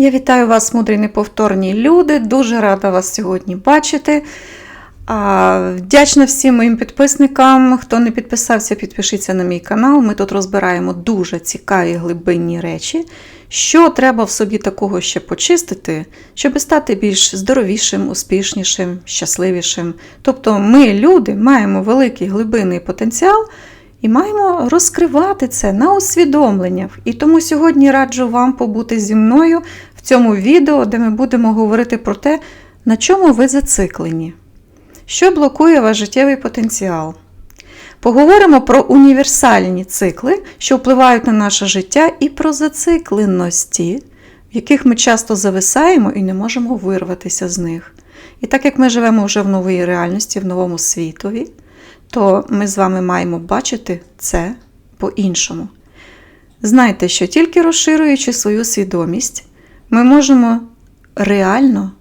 Я вітаю вас, мудрі неповторні люди. Дуже рада вас сьогодні бачити. Вдячна всім моїм підписникам. Хто не підписався, підпишіться на мій канал. Ми тут розбираємо дуже цікаві глибинні речі, що треба в собі такого ще почистити, щоб стати більш здоровішим, успішнішим, щасливішим. Тобто, ми, люди, маємо великий глибинний потенціал. І маємо розкривати це на усвідомлення. І тому сьогодні раджу вам побути зі мною цьому відео, де ми будемо говорити про те, на чому ви зациклені, що блокує ваш життєвий потенціал. Поговоримо про універсальні цикли, що впливають на наше життя, і про зацикленості, в яких ми часто зависаємо і не можемо вирватися з них. І так як ми живемо вже в новій реальності, в новому світові, то ми з вами маємо бачити це по-іншому. Знайте, що тільки розширюючи свою свідомість, ми можемо реально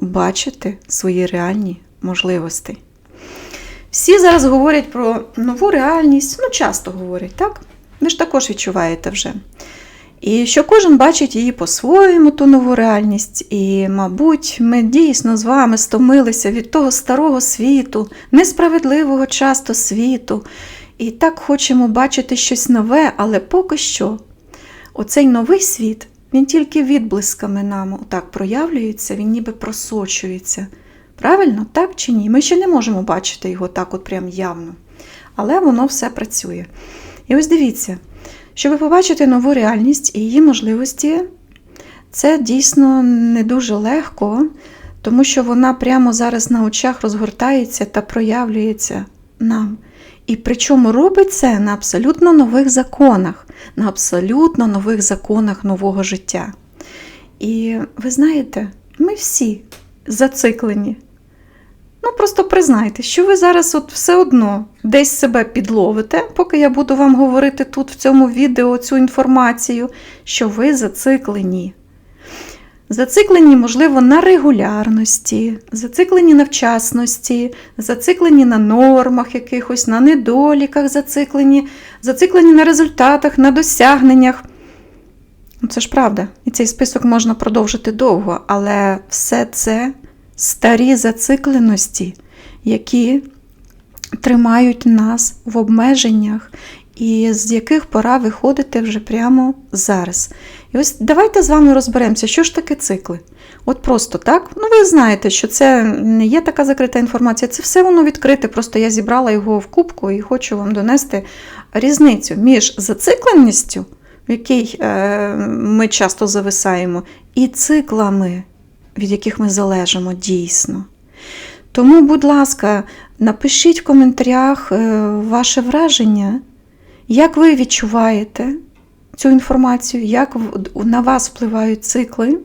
бачити свої реальні можливості. Всі зараз говорять про нову реальність, ну, часто говорять, так? Ви ж також відчуваєте вже. І що кожен бачить її по-своєму, ту нову реальність. І, мабуть, ми дійсно з вами стомилися від того старого світу, несправедливого часто світу. І так хочемо бачити щось нове, але поки що оцей новий світ, він тільки відблисками нам отак проявлюється, він ніби просочується. Правильно, так чи ні? Ми ще не можемо бачити його так от прям явно. Але воно все працює. І ось дивіться. Щоб побачити нову реальність і її можливості, це дійсно не дуже легко, тому що вона прямо зараз на очах розгортається та проявлюється нам. І причому робить це на абсолютно нових законах, на абсолютно нових законах нового життя. І ви знаєте, ми всі зациклені. Ну, просто признайте, що ви зараз от все одно десь себе підловите, поки я буду вам говорити тут в цьому відео цю інформацію, що ви зациклені. Зациклені, можливо, на регулярності, зациклені на вчасності, зациклені на нормах якихось, на недоліках, зациклені, зациклені на результатах, на досягненнях. Ну, Це ж правда. І цей список можна продовжити довго, але все це старі зацикленості, які тримають нас в обмеженнях, і з яких пора виходити вже прямо зараз. І ось давайте з вами розберемося, що ж таке цикли. От просто так. Ну, ви знаєте, що це не є така закрита інформація, це все воно відкрите. Просто я зібрала його в кубку і хочу вам донести різницю між зацикленістю, в якій е, ми часто зависаємо, і циклами, від яких ми залежимо дійсно. Тому, будь ласка, напишіть в коментарях е, ваше враження, як ви відчуваєте цю інформацію, як на вас впливають цикли.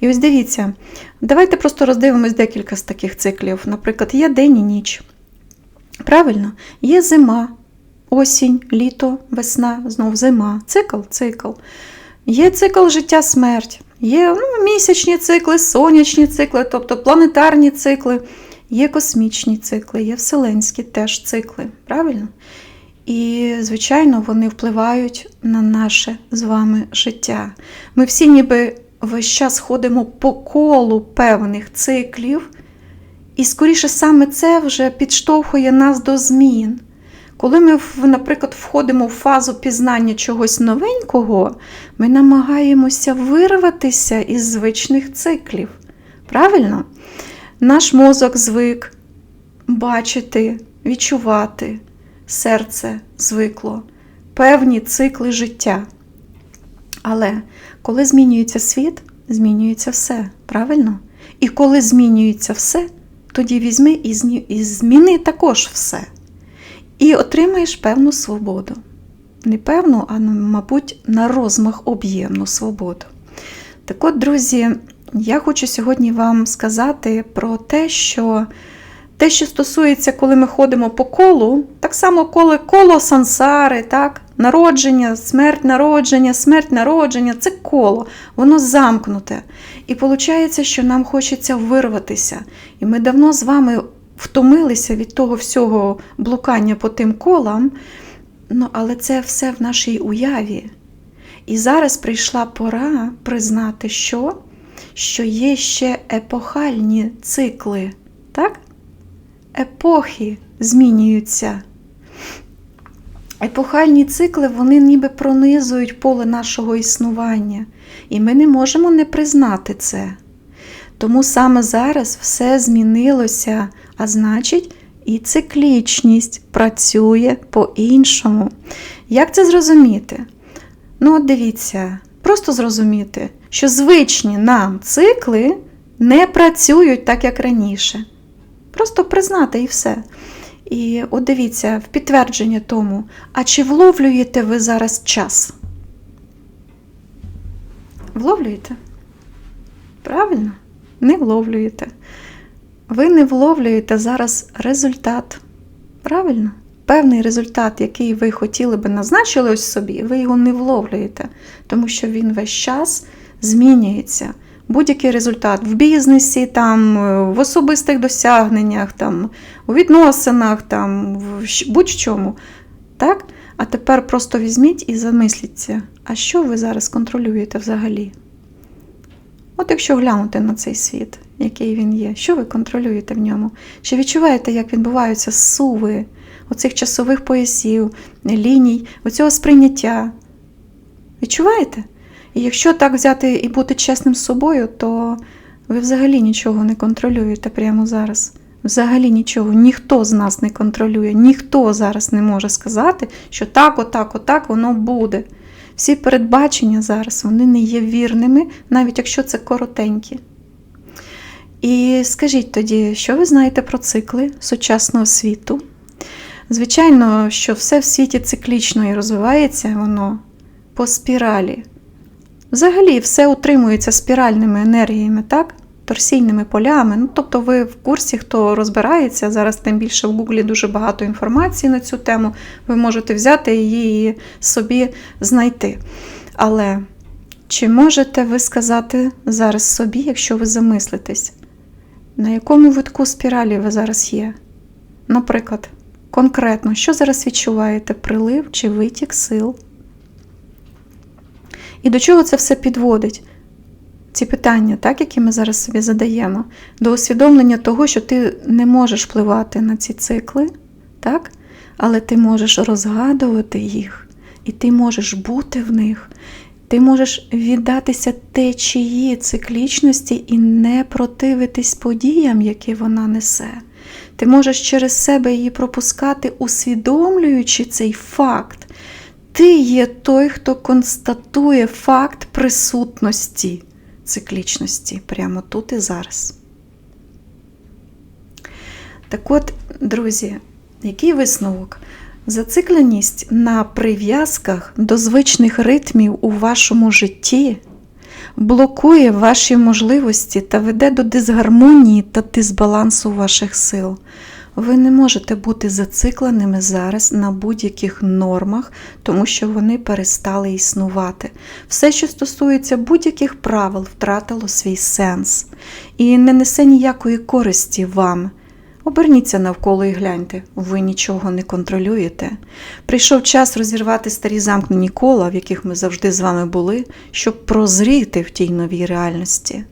І ось дивіться, давайте просто роздивимось декілька з таких циклів. Наприклад, є день і ніч. Правильно, є зима, осінь, літо, весна, знов зима, цикл, цикл. Є цикл життя-смерть. Є ну, місячні цикли, сонячні цикли, тобто планетарні цикли, є космічні цикли, є вселенські теж цикли. Правильно? І, звичайно, вони впливають на наше з вами життя. Ми всі ніби весь час ходимо по колу певних циклів, і, скоріше, саме це вже підштовхує нас до змін. Коли ми, наприклад, входимо в фазу пізнання чогось новенького, ми намагаємося вирватися із звичних циклів. Правильно? Наш мозок звик бачити, відчувати, серце звикло, певні цикли життя. Але коли змінюється світ, змінюється все. Правильно? І коли змінюється все, тоді візьми і зміни також все і отримаєш певну свободу. Не певну, а, мабуть, на розмах об'ємну свободу. Так от, друзі, я хочу сьогодні вам сказати про те, що те, що стосується, коли ми ходимо по колу, так само коло, коло сансари, так? народження, смерть народження, смерть народження це коло, воно замкнуте. І виходить, що нам хочеться вирватися. І ми давно з вами втомилися від того всього блукання по тим колам, ну, але це все в нашій уяві. І зараз прийшла пора признати, що? що є ще епохальні цикли, так? Епохи змінюються. Епохальні цикли вони ніби пронизують поле нашого існування, і ми не можемо не признати це. Тому саме зараз все змінилося, а значить, і циклічність працює по-іншому. Як це зрозуміти? Ну, от дивіться, просто зрозуміти, що звичні нам цикли не працюють так, як раніше. Просто признати і все. І от дивіться, в підтвердження тому, а чи вловлюєте ви зараз час? Вловлюєте? Правильно? Не вловлюєте. Ви не вловлюєте зараз результат. Правильно? Певний результат, який ви хотіли би назначили ось собі, ви його не вловлюєте, тому що він весь час змінюється. Будь-який результат в бізнесі, там, в особистих досягненнях, там, у відносинах, там, в будь-чому. Так? А тепер просто візьміть і замисліться, а що ви зараз контролюєте взагалі? От якщо глянути на цей світ, який він є, що ви контролюєте в ньому? Чи відчуваєте, як відбуваються суви оцих часових поясів, ліній, оцього сприйняття? Відчуваєте? І якщо так взяти і бути чесним з собою, то ви взагалі нічого не контролюєте прямо зараз. Взагалі нічого, ніхто з нас не контролює, ніхто зараз не може сказати, що так, отак, отак воно буде. Всі передбачення зараз вони не є вірними, навіть якщо це коротенькі. І скажіть тоді, що ви знаєте про цикли сучасного світу? Звичайно, що все в світі циклічно і розвивається воно по спіралі. Взагалі, все утримується спіральними енергіями, так? торсійними полями. Ну, тобто, ви в курсі, хто розбирається, зараз тим більше в Гуглі дуже багато інформації на цю тему. Ви можете взяти її і собі знайти. Але чи можете ви сказати зараз собі, якщо ви замислитесь, на якому витку спіралі ви зараз є? Наприклад, конкретно, що зараз відчуваєте? Прилив чи витік сил? І до чого це все підводить? Ці питання, так, які ми зараз собі задаємо, до усвідомлення того, що ти не можеш впливати на ці цикли, так? але ти можеш розгадувати їх, і ти можеш бути в них. Ти можеш віддатися течії циклічності і не противитись подіям, які вона несе. Ти можеш через себе її пропускати, усвідомлюючи цей факт. Ти є той, хто констатує факт присутності циклічності прямо тут і зараз. Так от, друзі, який висновок? Зацикленість на прив'язках до звичних ритмів у вашому житті блокує ваші можливості та веде до дисгармонії та дисбалансу ваших сил. Ви не можете бути зацикленими зараз на будь-яких нормах, тому що вони перестали існувати. Все, що стосується будь-яких правил, втратило свій сенс і не несе ніякої користі вам. Оберніться навколо і гляньте, ви нічого не контролюєте. Прийшов час розірвати старі замкнені кола, в яких ми завжди з вами були, щоб прозріти в тій новій реальності.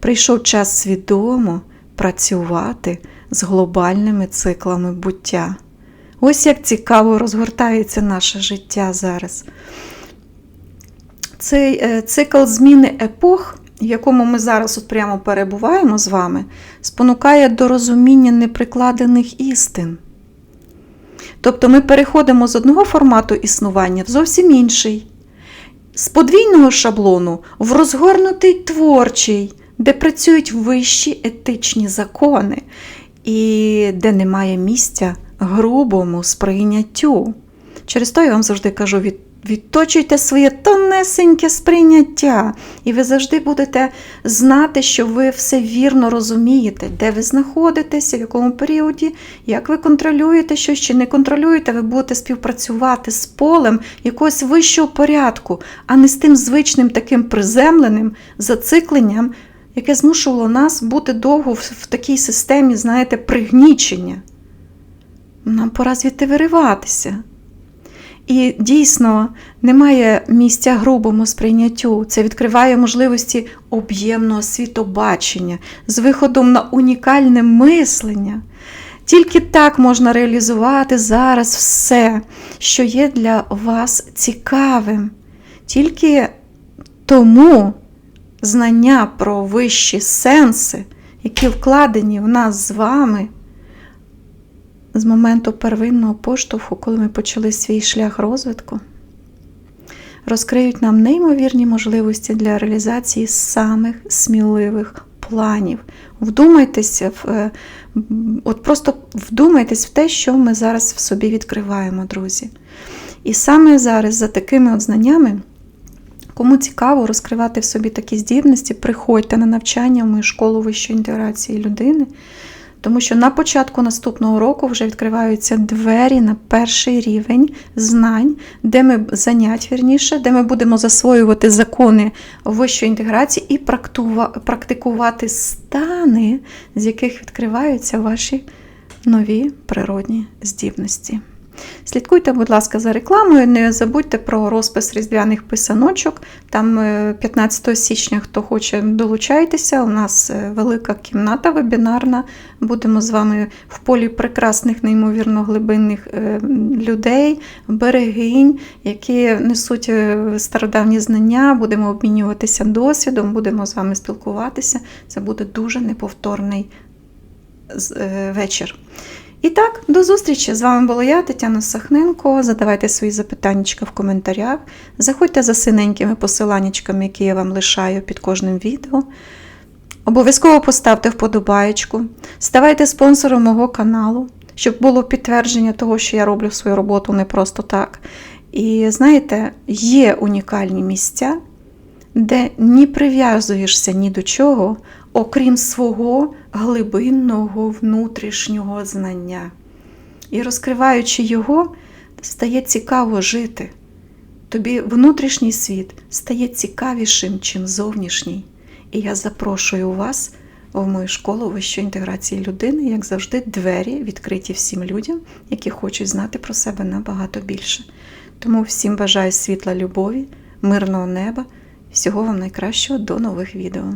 Прийшов час свідомо працювати з глобальними циклами буття. Ось як цікаво розгортається наше життя зараз. Цей е, цикл зміни епох, в якому ми зараз от прямо перебуваємо з вами, спонукає до розуміння неприкладених істин. Тобто ми переходимо з одного формату існування в зовсім інший. З подвійного шаблону в розгорнутий творчий, де працюють вищі етичні закони, і де немає місця грубому сприйняттю. Через то я вам завжди кажу: від, відточуйте своє тонесеньке сприйняття, і ви завжди будете знати, що ви все вірно розумієте, де ви знаходитеся, в якому періоді, як ви контролюєте щось чи не контролюєте, ви будете співпрацювати з полем якогось вищого порядку, а не з тим звичним таким приземленим зацикленням яке змушувало нас бути довго в, такій системі, знаєте, пригнічення. Нам пора звідти вириватися. І дійсно немає місця грубому сприйняттю. Це відкриває можливості об'ємного світобачення з виходом на унікальне мислення. Тільки так можна реалізувати зараз все, що є для вас цікавим. Тільки тому знання про вищі сенси, які вкладені в нас з вами з моменту первинного поштовху, коли ми почали свій шлях розвитку, розкриють нам неймовірні можливості для реалізації самих сміливих планів. Вдумайтеся в е, от просто вдумайтесь в те, що ми зараз в собі відкриваємо, друзі. І саме зараз, за такими от знаннями, кому цікаво розкривати в собі такі здібності, приходьте на навчання в мою школу вищої інтеграції людини. Тому що на початку наступного року вже відкриваються двері на перший рівень знань, де ми занять вірніше, де ми будемо засвоювати закони вищої інтеграції і практикувати стани, з яких відкриваються ваші нові природні здібності. Слідкуйте, будь ласка, за рекламою. Не забудьте про розпис різдвяних писаночок. Там е, 15 січня, хто хоче, долучайтеся. У нас е, велика кімната вебінарна. Будемо з вами в полі прекрасних, неймовірно глибинних е, людей, берегинь, які несуть е, стародавні знання. Будемо обмінюватися досвідом, будемо з вами спілкуватися. Це буде дуже неповторний е, вечір. І так, до зустрічі! З вами була я, Тетяна Сахненко. Задавайте свої запитання в коментарях. Заходьте за синенькими посиланнячками, які я вам лишаю під кожним відео. Обов'язково поставте вподобаєчку, ставайте спонсором мого каналу, щоб було підтвердження того, що я роблю свою роботу не просто так. І знаєте, є унікальні місця, де не прив'язуєшся ні до чого, окрім свого глибинного внутрішнього знання. І розкриваючи його, стає цікаво жити. Тобі внутрішній світ стає цікавішим, чим зовнішній. І я запрошую вас в мою школу вищої інтеграції людини, як завжди, двері відкриті всім людям, які хочуть знати про себе набагато більше. Тому всім бажаю світла любові, мирного неба, всього вам найкращого до нових відео.